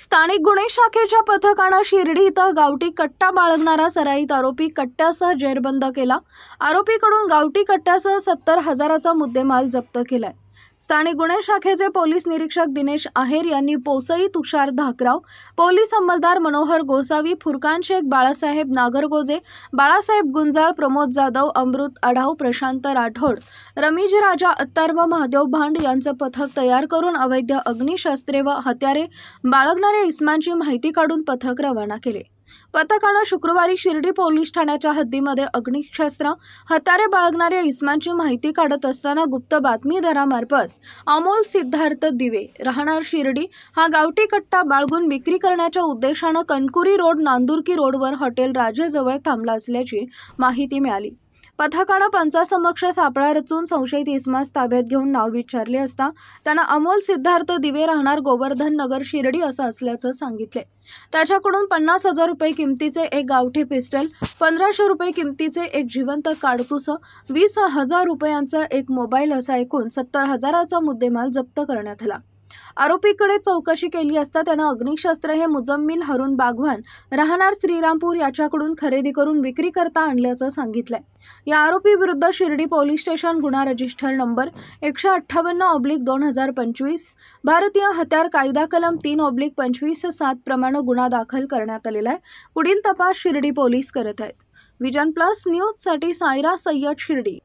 स्थानिक गुन्हे शाखेच्या पथकानं शिर्डी इथं गावठी कट्टा बाळगणारा सराईत आरोपी कट्ट्यासह जेरबंद केला. आरोपीकडून गावठी कट्ट्यासह सत्तर हजाराचा मुद्देमाल जप्त केलाय. स्थानिक गुन्हे शाखेचे पोलीस निरीक्षक दिनेश आहेर यांनी पोसई तुषार धाकराव पोलीस अंमलदार मनोहर गोसावी फुरकान शेख बाळासाहेब नागरगोजे बाळासाहेब गुंजाळ प्रमोद जाधव अमृत आढाव प्रशांत राठोड रमीज राजा अत्तार व महादेव भांड यांचं पथक तयार करून अवैध अग्निशस्त्रे व हत्यारे बाळगणाऱ्या इस्मांची माहिती काढून पथक रवाना केले. पथकानं शुक्रवारी शिर्डी पोलीस ठाण्याच्या हद्दीमध्ये अग्निशस्त्र हतारे बाळगणाऱ्या इस्मांची माहिती काढत असताना गुप्त बातमीदारामार्फत अमोल सिद्धार्थ दिवे राहणार शिर्डी. हा गावठी कट्टा बाळगून विक्री करण्याच्या उद्देशानं कणकुरी रोड नांदुरकी रोडवर हॉटेल राजेजवळ थांबला असल्याची माहिती मिळाली. पथकानं पंचासमक्ष सापळा रचून संशयित इस्मास ताब्यात घेऊन नाव विचारले असता त्यांना अमोल सिद्धार्थ दिवे राहणार गोवर्धन नगर शिर्डी असं असल्याचं सांगितले. त्याच्याकडून पन्नास हजार रुपये किमतीचे एक गावठी पिस्टल पंधराशे रुपये किमतीचे एक जिवंत काडतुस वीस हजार रुपयांचा एक मोबाईल असा एकूण सत्तर हजाराचा मुद्देमाल जप्त करण्यात आला. आरोपीकडे चौकशी केली असता त्यानं अग्निशस्त्र हे मुजम्मिल हरुण बागवान राहणार श्रीरामपूर याच्याकडून खरेदी करून विक्री करता आणल्याचं सांगितलंय. या आरोपी विरुद्ध शिर्डी पोलीस स्टेशन गुन्हा रजिस्टर नंबर एकशे अठ्ठावन्न ऑब्लिक दोन हजार पंचवीस भारतीय हत्यार कायदा कलम तीन ऑब्लिक पंचवीस सात प्रमाणे गुन्हा दाखल करण्यात आलेला आहे. पुढील तपास शिर्डी पोलीस करत आहेत. विजन प्लस न्यूजसाठी सायरा सय्यद शिर्डी.